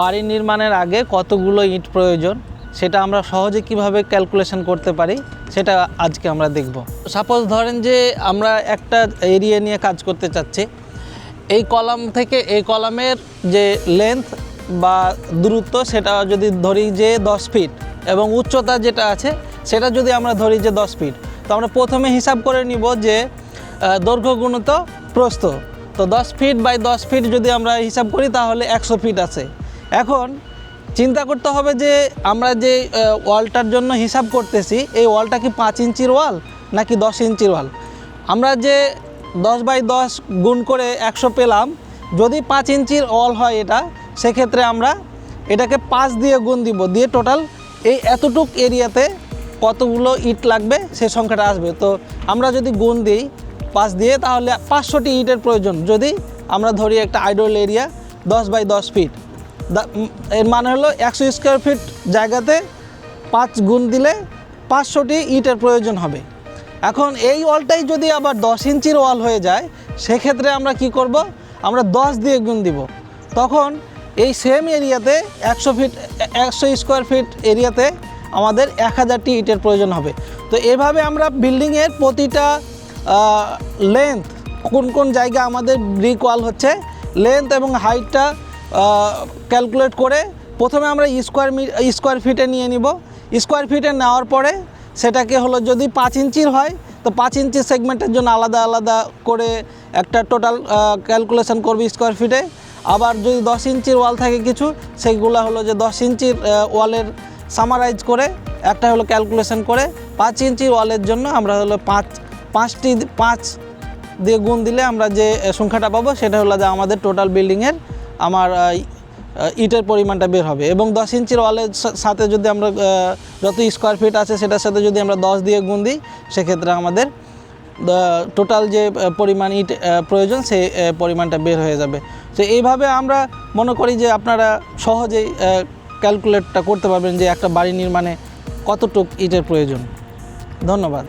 বাড়ি নির্মাণের আগে কতগুলো ইট প্রয়োজন, সেটা আমরা সহজে কীভাবে ক্যালকুলেশন করতে পারি, সেটা আজকে আমরা দেখব। সাপোজ ধরেন যে আমরা একটা এরিয়া নিয়ে কাজ করতে চাচ্ছি, এই কলাম থেকে এই কলামের যে লেন্থ বা দূরত্ব, সেটা যদি ধরি যে দশ ফিট এবং উচ্চতা যেটা আছে, সেটা যদি আমরা ধরি যে দশ ফিট তো আমরা প্রথমে হিসাব করে নিব যে দৈর্ঘ্য গুণিত প্রস্থ। তো দশ ফিট বাই দশ ফিট যদি আমরা হিসাব করি, তাহলে একশো ফিট আছে। এখন চিন্তা করতে হবে যে আমরা যে ওয়ালটার জন্য হিসাব করতেছি, এই ওয়ালটা কি পাঁচ ইঞ্চির ওয়াল নাকি দশ ইঞ্চির ওয়াল? আমরা যে দশ বাই দশ গুণ করে একশো পেলাম, যদি পাঁচ ইঞ্চির ওয়াল হয় এটা, সেক্ষেত্রে আমরা এটাকে পাঁচ দিয়ে গুণ দিব, দিয়ে টোটাল এই এতটুক এরিয়াতে কতগুলো ইট লাগবে সে সংখ্যাটা আসবে। তো আমরা যদি গুণ দিই পাঁচ দিয়ে, তাহলে পাঁচশোটি ইটের প্রয়োজন। যদি আমরা ধরি একটা আইডল এরিয়া, দশ বাই দশ ফিট এর মানে হলো একশো স্কোয়ার ফিট জায়গাতে পাঁচ গুণ দিলে পাঁচশোটি ইটের প্রয়োজন হবে। এখন এই ওয়ালটাই যদি আবার দশ ইঞ্চির ওয়াল হয়ে যায়, সেক্ষেত্রে আমরা কি করব? আমরা দশ দিয়ে গুণ দিব। তখন এই সেম এরিয়াতে একশো ফিট একশো স্কোয়ার ফিট এরিয়াতে আমাদের এক হাজারটি ইটের প্রয়োজন হবে। তো এভাবে আমরা বিল্ডিংয়ের প্রতিটা লেন্থ কোন কোন জায়গা আমাদের ব্রিক ওয়াল হচ্ছে লেন্থ এবং হাইটটা ক্যালকুলেট করে প্রথমে আমরা স্কোয়ার মি স্কোয়ার ফিটে নিয়ে নিব। স্কোয়ার ফিটে নেওয়ার পরে সেটাকে হলো যদি পাঁচ ইঞ্চির হয়, তো পাঁচ ইঞ্চি সেগমেন্টের জন্য আলাদা আলাদা করে একটা টোটাল ক্যালকুলেশন করবে স্কোয়ার ফিটে আবার যদি দশ ইঞ্চির ওয়াল থাকে কিছু, সেইগুলো হলো যে দশ ইঞ্চির ওয়ালের সামারাইজ করে একটা হলো ক্যালকুলেশন করে পাঁচ ইঞ্চি ওয়ালের জন্য আমরা হলো পাঁচ, পাঁচটি পাঁচ দিয়ে গুণ দিলে আমরা যে সংখ্যাটা পাবো সেটা হলো যে আমাদের টোটাল বিল্ডিংয়ের আমার ইটের পরিমাণটা বের হবে। এবং দশ ইঞ্চির ওয়ালের সাথে যদি আমরা যত স্কোয়ার ফিট আছে সেটার সাথে যদি আমরা দশ দিয়ে গুণ দিই, সেক্ষেত্রে আমাদের টোটাল যে পরিমাণ ইট প্রয়োজন সেই পরিমাণটা বের হয়ে যাবে। তো এইভাবে আমরা মনে করি যে আপনারা সহজেই ক্যালকুলেটটা করতে পারবেন যে একটা বাড়ি নির্মাণে কতটুক ইটের প্রয়োজন। ধন্যবাদ।